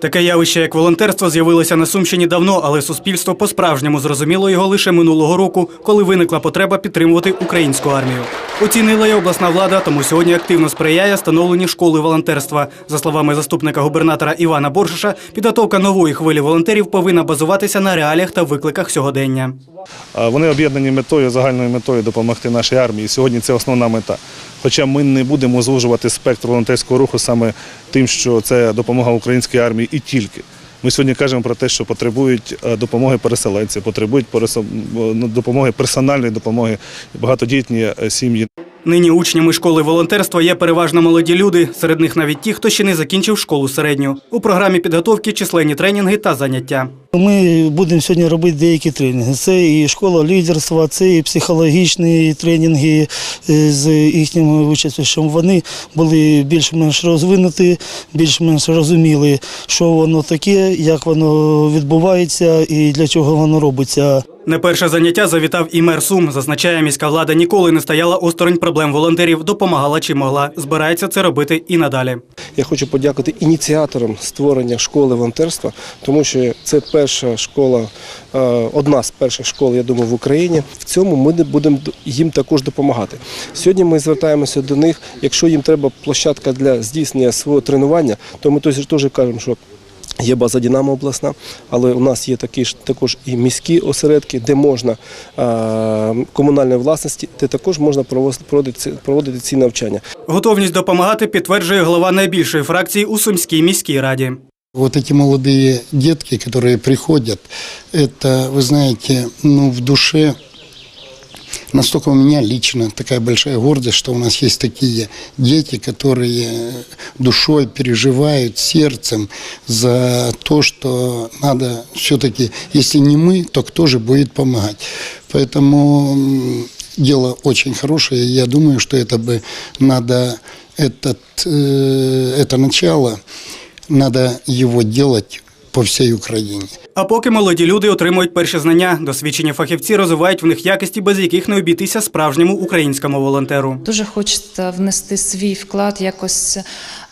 Таке явище, як волонтерство, з'явилося на Сумщині давно, але суспільство по-справжньому зрозуміло його лише минулого року, коли виникла потреба підтримувати українську армію. Оцінила й обласна влада, тому сьогодні активно сприяє становленню школи волонтерства. За словами заступника губернатора Івана Боршиша, підготовка нової хвилі волонтерів повинна базуватися на реаліях та викликах сьогодення. Вони об'єднані метою, загальною метою допомогти нашій армії. Сьогодні це основна мета. Хоча ми не будемо звужувати спектр волонтерського руху саме тим, що це допомога українській армії і тільки. Ми сьогодні кажемо про те, що потребують е, допомоги переселенці, потребують ну, допомоги персональної допомоги багатодітні е, сім'ї. Нині учнями школи волонтерства є переважно молоді люди, серед них навіть ті, хто ще не закінчив школу середню. У програмі підготовки численні тренінги та заняття. Ми будемо сьогодні робити деякі тренінги. Це і школа лідерства, це і психологічні тренінги е, з їхньою участю, щоб вони були більш-менш розвинуті, більш-менш розуміли, що воно таке, як воно відбувається і для чого воно робиться. Не перше заняття завітав і мер Сум. Зазначає, міська влада ніколи не стояла осторонь проблем волонтерів, допомагала чи могла. Збирається це робити і надалі. Я хочу подякувати ініціаторам створення школи волонтерства, тому що це перша школа, е, одна з перших школ, я думаю, в Україні. В цьому ми будемо їм також допомагати. Сьогодні ми звертаємося до них. Якщо їм треба площадка для здійснення свого тренування, то ми теж кажемо, що. Є база Динамо обласна, але у нас є такі ж також і міські осередки, де можна е, комунальної власності, де також можна проводити, проводити, ці- проводити ці навчання. Готовність допомагати підтверджує голова найбільшої фракції у Сумській міській раді. Вот эти молодые детки, которые приходят, это, вы знаете, ну, в душе настолько у меня лично такая большая гордость, что у нас есть такие дети, которые душой переживают, сердцем за то, что надо все-таки, если не мы, то кто же будет помогать. Поэтому дело очень хорошее. Я думаю, что это бы надо, этот, э, это начало, надо его делать по всей Украине. А поки молоді люди отримують перші знання, досвідчені фахівці розвивають в них якості, без яких не обійтися справжньому українському волонтеру. Дуже хочеться внести свій вклад, якось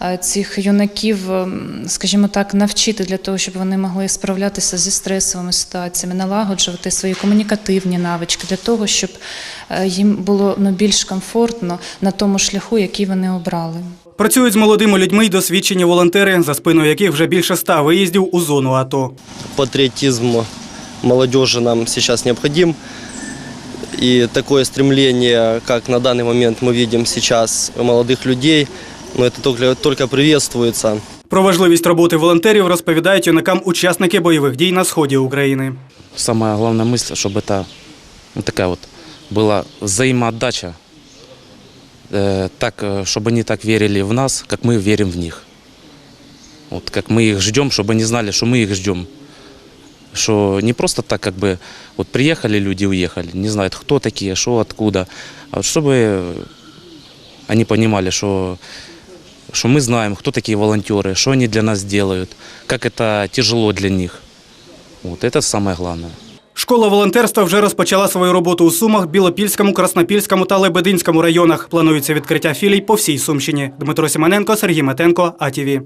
е, цих юнаків, скажімо так, навчити для того, щоб вони могли справлятися зі стресовими ситуаціями, налагоджувати свої комунікативні навички для того, щоб е, їм було ну, більш комфортно на тому шляху, який вони обрали. Працюють з молодими людьми й досвідчені волонтери, за спиною яких вже більше ста виїздів у зону АТО. патриотизм молодежи нам сейчас необходим. И такое стремление, как на данный момент мы видим сейчас у молодых людей, ну, это только, только приветствуется. Про важливість роботи волонтерів розповідають юнакам учасники бойових дій на сході України. самая главная мысль, чтобы это ну, такая вот была взаимоотдача, э, так, э, чтобы они так верили в нас, как мы верим в них. Вот как мы их ждем, чтобы они знали, что мы их ждем. Что не просто так, как бы, вот приехали люди, уехали, не знают, кто такие, что, откуда, а вот чтобы они понимали, что, что мы знаем, кто такие волонтеры, что они для нас делают, как это тяжело для них. Вот это самое главное. Школа волонтерства вже розпочала свою роботу у Сумах, Білопільському, Краснопільському та Лебединському районах. Планується відкриття філій по всій Сумщині. Дмитро Сіманенко, Сергій Метенко, АТВ.